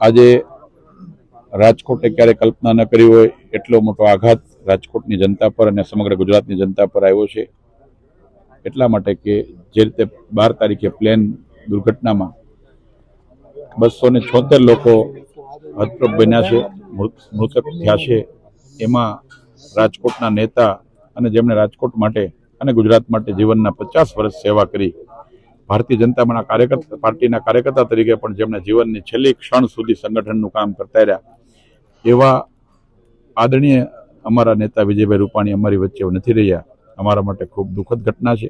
આજે રાજકોટે ક્યારે કલ્પના ન કરી હોય, એટલો મોટો આઘાત રાજકોટની જનતા પર અને સમગ્ર ગુજરાતની જનતા પર આવ્યો છે. એટલા માટે કે જે રીતે બાર તારીખે પ્લેન દુર્ઘટનામાં બસો ને છોતેર લોકો હતપ્રભ બન્યા છે મૃતક થયા છે. એમાં રાજકોટના નેતા અને જેમણે રાજકોટ માટે અને ગુજરાત માટે જીવનના પચાસ વર્ષ સેવા કરી ભારતીય જનતા કાર્યકર્તા પાર્ટીના કાર્યકર્તા તરીકે પણ જેમણે જીવનની છેલ્લી ક્ષણ સુધી સંગઠનનું કામ કરતા રહ્યા, એવા આદરણીય અમારા નેતા વિજયભાઈ રૂપાણી અમારી વચ્ચે નથી રહ્યા. અમારા માટે ખૂબ દુઃખદ ઘટના છે.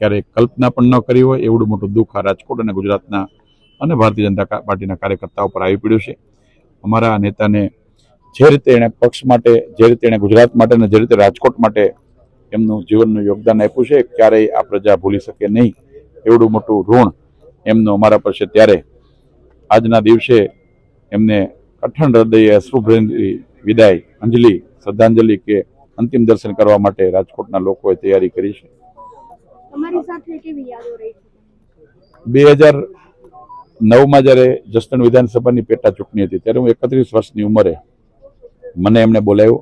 ક્યારેય કલ્પના પણ ન કરી હોય એવડું મોટું દુઃખ આ રાજકોટ અને ગુજરાતના અને ભારતીય જનતા પાર્ટીના કાર્યકર્તાઓ પર આવી પડ્યું છે. અમારા નેતાને જે રીતે એણે પક્ષ માટે, જે રીતે એણે ગુજરાત માટે અને જે રીતે રાજકોટ માટે એમનું જીવનનું યોગદાન આપ્યું છે, ક્યારેય આ પ્રજા ભૂલી શકે નહીં. એવડું મોટું ઋણ એમનું અમારા પર છે ત્યારે આજના દિવસે એમને કઠણ હૃદયે અશ્રુભરી વિદાય અંજલિ શ્રદ્ધાંજલિ કે અંતિમ દર્શન કરવા માટે રાજકોટના લોકોએ તૈયારી કરી છે? બે હજાર નવમાં જ્યારે જસદણ વિધાનસભાની પેટા ચૂંટણી હતી ત્યારે હું એકત્રીસ વર્ષની ઉંમરે મને એમણે બોલાવ્યો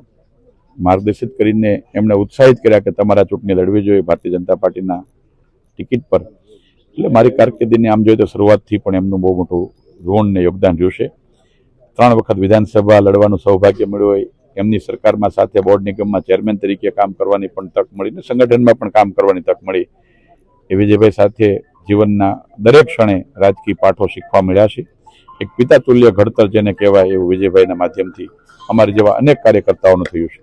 માર્ગદર્શિત કરીને એમણે ઉત્સાહિત કર્યા કે તમારા ચૂંટણી લડવી જોઈએ ભારતીય જનતા પાર્ટીના ટિકિટ પર. એટલે મારી કારકિર્દીની આમ જોઈએ તો શરૂઆતથી પણ એમનું બહુ મોટું ઋણ ને યોગદાન રહ્યું છે. ત્રણ વખત વિધાનસભા લડવાનું સૌભાગ્ય મળ્યું હોય, એમની સરકારમાં સાથે બોર્ડ નિગમમાં ચેરમેન તરીકે કામ કરવાની પણ તક મળી ને સંગઠનમાં પણ કામ કરવાની તક મળી. એ વિજયભાઈ સાથે જીવનના દરેક ક્ષણે રાજકીય પાઠો શીખવા મળ્યા છે. એક પિતા તુલ્ય ઘડતર જેને કહેવાય એવું વિજયભાઈના માધ્યમથી અમારી જેવા અનેક કાર્યકર્તાઓનું થયું છે.